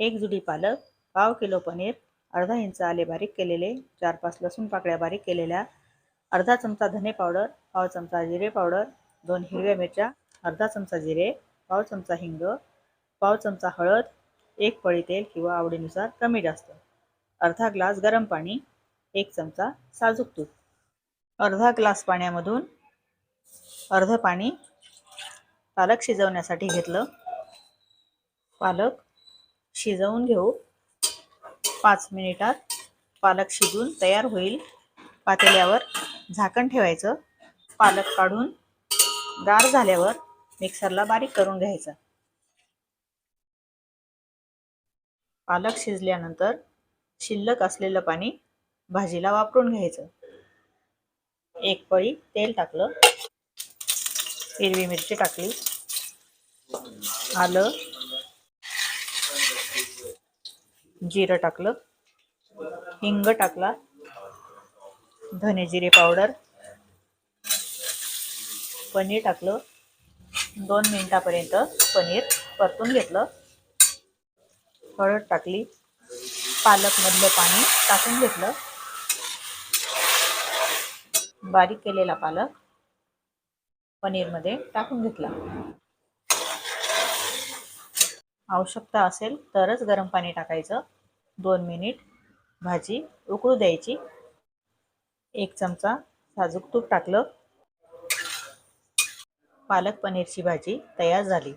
एक जुडी पालक पाव किलो पनीर अर्धा इंच आले बारीक केलेले चार पाच लसूण पाकळ्या बारीक केलेल्या अर्धा चमचा धने पावडर पाव चमचा जिरे पावडर दोन हिरव्या मिरच्या अर्धा चमचा जिरे पाव चमचा हिंग पाव चमचा हळद एक पळी तेल किंवा आवडीनुसार कमी जास्त अर्धा ग्लास गरम पाणी एक चमचा साजूक तूप. अर्धा ग्लास पाण्यामधून अर्ध पाणी पालक शिजवण्यासाठी घेतलं. पालक शिजवून घेऊ. पाच मिनिटात पालक शिजून तयार होईल. पातेल्यावर झाकण ठेवायचं. पालक काढून गार झाल्यावर मिक्सरला बारीक करून घ्यायचा. पालक शिजल्यानंतर शिल्लक असलेलं पाणी भाजीला वापरून घ्यायचं. एक पळी तेल टाकलं. हिरवी मिरची टाकली. आलं. जिरं टाकलं. हिंग टाकला. धने जिरे पावडर. पनीर टाकलं. दोन मिनिटापर्यंत पनीर परतून घेतलं. हळद टाकली. पालकमधलं पाणी टाकून घेतलं. बारीक केलेला पालक पनीरमध्ये टाकून घेतला. आवश्यकता असेल तरच गरम पाणी टाकायचं. दोन मिनिट भाजी उकळू द्यायची. एक चमचा साजूक तूप टाकलं. पालक पनीरची भाजी तयार झाली.